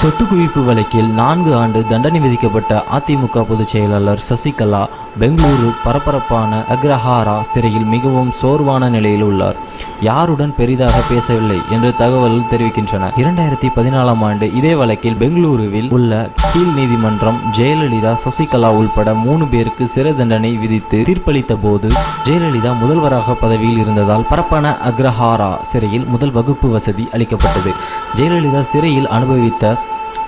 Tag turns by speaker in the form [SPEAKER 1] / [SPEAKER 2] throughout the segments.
[SPEAKER 1] சொத்து குவிப்பு வழக்கில் நான்கு ஆண்டு தண்டனை விதிக்கப்பட்ட அதிமுக பொதுச் செயலாளர் சசிகலா பெங்களூரு பரபரப்பான அக்ரஹாரா சிறையில் மிகவும் சோர்வான நிலையில் உள்ளார். யாருடன் பெரிதாக பேசவில்லை என்று தகவல்கள் தெரிவிக்கின்றன. இரண்டாயிரத்தி பதினாலாம் ஆண்டு இதே வழக்கில் பெங்களூருவில் உள்ள கீழ் நீதிமன்றம் ஜெயலலிதா சசிகலா உள்பட மூணு பேருக்கு சிறை தண்டனை விதித்து தீர்ப்பளித்த போது ஜெயலலிதா முதல்வராக பதவியில் இருந்ததால் பரப்பன அக்ரஹாரா சிறையில் முதல் வகுப்பு வசதி அளிக்கப்பட்டது. ஜெயலலிதா சிறையில் அனுபவித்த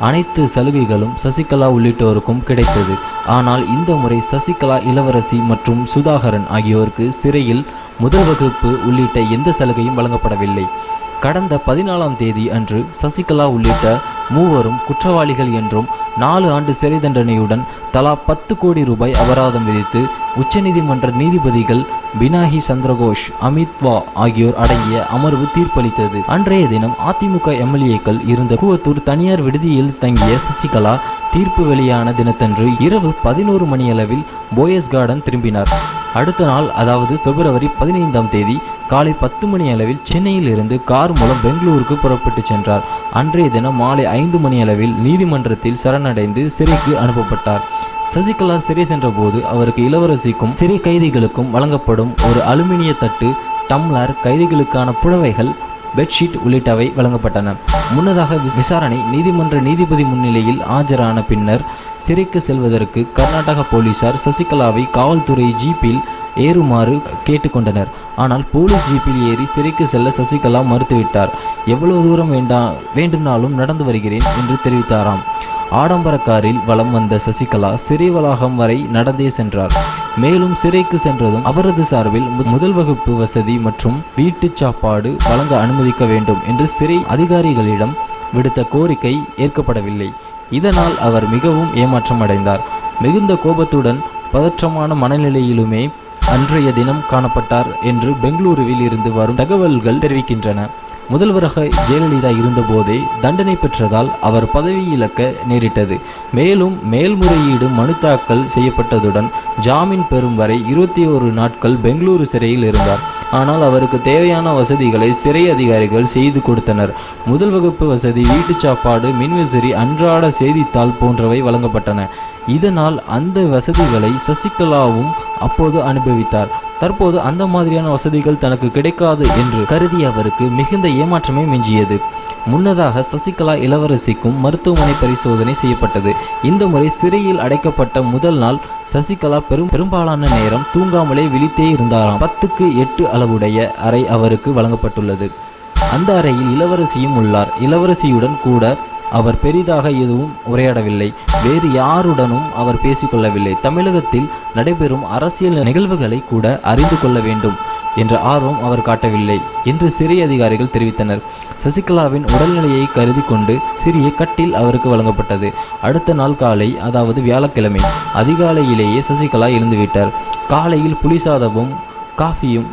[SPEAKER 1] அனைத்து சலுகைகளும் சசிகலா உள்ளிட்டோருக்கும் கிடைத்தது. ஆனால் இந்த முறை சசிகலா இளவரசி மற்றும் சுதாகரன் ஆகியோருக்கு சிறையில் முதல் வகுப்பு உள்ளிட்ட எந்த சலுகையும் வழங்கப்படவில்லை. கடந்த பதினாலாம் தேதி அன்று சசிகலா உள்ளிட்ட மூவரும் குற்றவாளிகள் என்றும் நாலு ஆண்டு சிறை தண்டனையுடன் தலா பத்து கோடி ரூபாய் அபராதம் விதித்து உச்சநீதிமன்ற நீதிபதிகள் பினாகி சந்திரகோஷ் அமித்வா ஆகியோர் அடங்கிய அமர்வு தீர்ப்பளித்தது. அன்றைய தினம் அதிமுக எம்எல்ஏக்கள் இருந்த கூவத்தூர் தனியார் விடுதியில் தங்கிய சசிகலா தீர்ப்பு வெளியான தினத்தன்று இரவு பதினோரு மணியளவில் போயஸ் கார்டன் திரும்பினார். அடுத்த நாள் அதாவது பிப்ரவரி பதினைந்தாம் தேதி காலை பத்து மணி அளவில் சென்னையில் இருந்து கார் மூலம் பெங்களூருக்கு புறப்பட்டு சென்றார். அன்றைய தினம் மாலை ஐந்து மணி அளவில் நீதிமன்றத்தில் சரணடைந்து சிறைக்கு அனுப்பப்பட்டார். சசிகலா சிறை சென்றபோது அவருக்கு இளவரசிக்கும் சிறை கைதிகளுக்கும் வழங்கப்படும் ஒரு அலுமினிய தட்டு டம்ளர் கைதிகளுக்கான புடவைகள் பெட்ஷீட் உள்ளிட்டவை வழங்கப்பட்டன. முன்னதாக விசாரணை நீதிமன்ற நீதிபதி முன்னிலையில் ஆஜரான பின்னர் சிறைக்கு செல்வதற்கு கர்நாடக போலீசார் சசிகலாவை காவல்துறை ஜீப்பில் ஏறுமாறு கேட்டுக்கொண்டனர். ஆனால் போலீஸ் ஜீப்பில் ஏறி சிறைக்கு செல்ல சசிகலா மறுத்துவிட்டார். எவ்வளவு தூரம் வேண்டா வேண்டுமானாலும் நடந்து வருகிறேன் என்று தெரிவித்தாராம். ஆடம்பர காரில் வலம் வந்த சசிகலா சிறை வளாகம் வரை நடந்தே சென்றார். மேலும் சிறைக்கு சென்றதும் அவரது சார்பில் முதல் வகுப்பு வசதி மற்றும் வீட்டுச் சாப்பாடு வழங்க அனுமதிக்க வேண்டும் என்று சிறை அதிகாரிகளிடம் விடுத்த கோரிக்கை ஏற்கப்படவில்லை. இதனால் அவர் மிகவும் ஏமாற்றம் அடைந்தார் மிகுந்த கோபத்துடன் பதற்றமான மனநிலையிலுமே அன்றைய தினம் காணப்பட்டார் என்று பெங்களூருவில் இருந்து வரும் தகவல்கள் தெரிவிக்கின்றன. முதல்வராக ஜெயலலிதா இருந்தபோதே தண்டனை பெற்றதால் அவர் பதவி இழக்க நேரிட்டது. மேலும் மேல்முறையீடு மனு தாக்கல் செய்யப்பட்டதுடன் ஜாமீன் பெறும் வரை இருபத்தி ஒரு நாட்கள் பெங்களூரு சிறையில் இருந்தார். ஆனால் அவருக்கு தேவையான வசதிகளை சிறை அதிகாரிகள் செய்து கொடுத்தனர். முதல் வகுப்பு வசதி வீட்டுச் சாப்பாடு மின்விசிறி அன்றாட செய்தித்தாள் போன்றவை வழங்கப்பட்டன. இதனால் அந்த வசதிகளை சசிகலாவும் அப்போது அனுபவித்தார். தற்போது அந்த மாதிரியான வசதிகள் தனக்கு கிடைக்காது என்று கருதிய அவருக்கு மிகுந்த ஏமாற்றமே மிஞ்சியது. முன்னதாக சசிகலா இளவரசிக்கும் மருத்துவமனை பரிசோதனை செய்யப்பட்டது. இந்த முறை சிறையில் அடைக்கப்பட்ட முதல் நாள் சசிகலா பெரும் பெரும்பாலான நேரம் தூங்காமலே விழித்தே இருந்தாராம். பத்துக்கு எட்டு அளவுடைய அறை அவருக்கு வழங்கப்பட்டுள்ளது. அந்த அறையில் இளவரசியும் உள்ளார். இளவரசியுடன் கூட அவர் பெரிதாக எதுவும் உரையாடவில்லை. வேறு யாருடனும் அவர் பேசிக்கொள்ளவில்லை. தமிழகத்தில் நடைபெறும் அரசியல் நிகழ்வுகளை கூட அறிந்து கொள்ள வேண்டும். என்ற ஆர்வம் அவர் காட்டவில்லை என்று சிறை அதிகாரிகள் தெரிவித்தனர். சசிகலாவின் உடல்நிலையை கருதி கொண்டு சிறிய கட்டில் அவருக்கு வழங்கப்பட்டது. அடுத்த நாள் காலை அதாவது வியாழக்கிழமை அதிகாலையிலேயே சசிகலா எழுந்துவிட்டார். காலையில் புளிசாதமும் காஃபியும்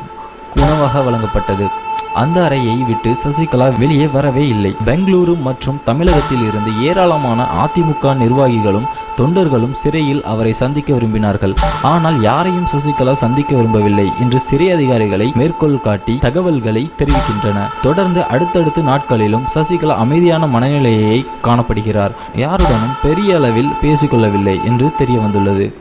[SPEAKER 1] உணவாக வழங்கப்பட்டது. அந்த அறையை விட்டு சசிகலா வெளியே வரவே இல்லை. பெங்களூரு மற்றும் தமிழகத்தில் இருந்து ஏராளமான அதிமுக நிர்வாகிகளும் தொண்டர்களும் சிறையில் அவரை சந்திக்க விரும்பினார்கள். ஆனால் யாரையும் சசிகலா சந்திக்க விரும்பவில்லை என்று சிறை அதிகாரிகளை மேற்கோள் காட்டி தகவல்களை தெரிவிக்கின்றன. தொடர்ந்து அடுத்தடுத்த நாட்களிலும் சசிகலா அமைதியான மனநிலையை காணப்படுகிறார். யாருடனும் பெரிய அளவில் பேசிக்கொள்ளவில்லை என்று தெரிய வந்துள்ளது